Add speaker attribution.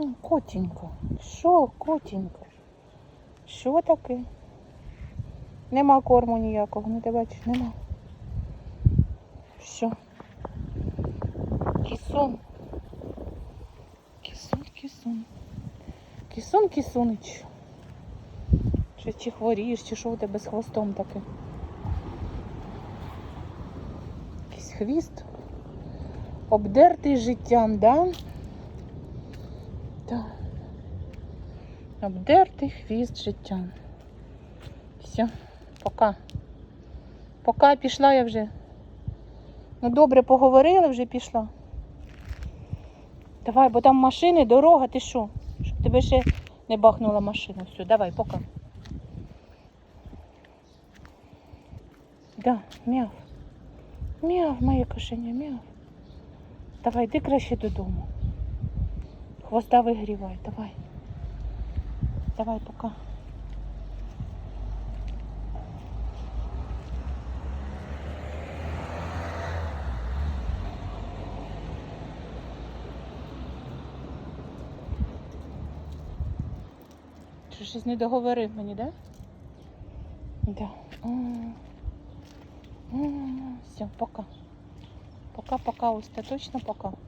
Speaker 1: М, Котенька. Що, котенька? Що таке? Нема корму ніякого, ну ти бачиш, нема. Що? Кісон. Кісон, кісон. Кісон, кісунич. Чи, чи хворієш, чи що у тебе з хвостом таке? Якийсь хвіст. Обдертий життям, да? Так. Обдертий хвіст життям. Все, пока. Пока пішла я вже. Ну добре, поговорили, вже пішла. Давай, бо там машини, дорога, ти що? Щоб тебе ще не бахнула машина. Все, давай, пока. Да, мяв. Мяв, моє кошеня, мяв. Давай, йди краще додому. Хвоста вигрівай, давай. Давай, пока. Що щось не договорив мені, да? Да. Все, пока. Пока-пока, остаточно пока.